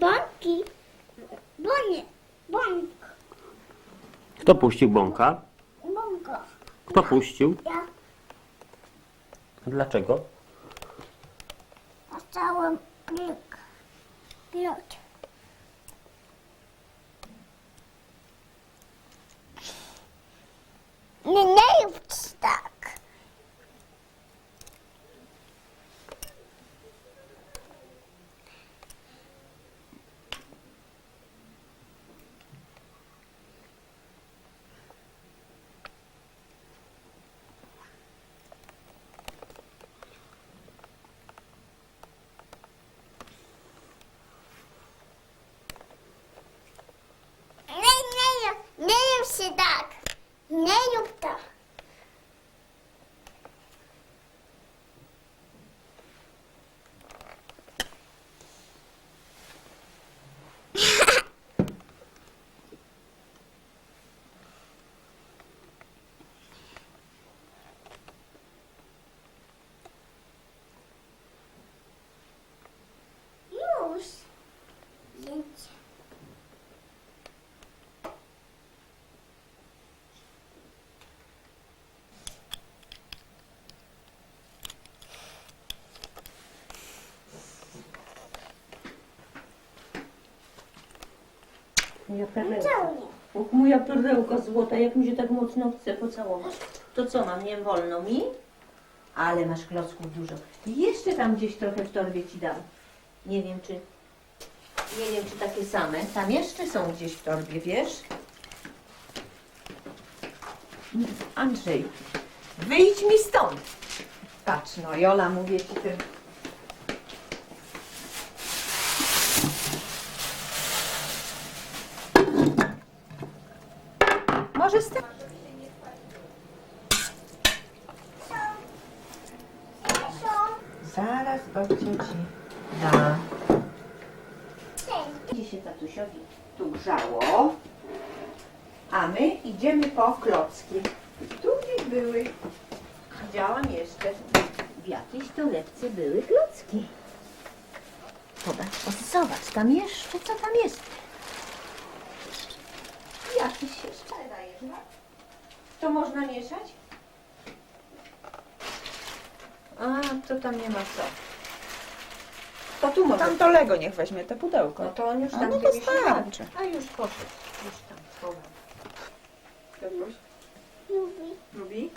Bąki. Bonie. Bąk. Kto puścił bąka? Bąko. Kto puścił? Ja Dlaczego? dostałem klik. Pilot. Nie, nie rób tak. Nie, nie, rób- nie rób się tak. Nie rób tak. Już. Zdjęcie. Moja perełka. Całuję. Och, moja perełka złota, jak mi się tak mocno chce pocałować. To co mam, nie wolno mi? Ale masz klocków dużo. Jeszcze tam gdzieś trochę w torbie ci dam. Nie wiem czy... Nie wiem czy takie same. Tam jeszcze są gdzieś w torbie, wiesz? Andrzej, wyjdź mi stąd. Patrz no, Jola, mówię ci tym. Może z tym... Zaraz babcia ci da. Będzie się tatusiowi tu grzało, a my idziemy po klocki. Tu gdzieś były. Widziałam jeszcze. W jakiejś torebce były klocki. Zobacz, o, zobacz, tam jeszcze, co tam jest? Jakiś? To można mieszać? A, to tam nie ma co. To tu może. Tam to Lego niech weźmie te pudełko. No to on już A tam no to gdzieś starczy. A już poszedł. Już tam schował. Lubi. lubi?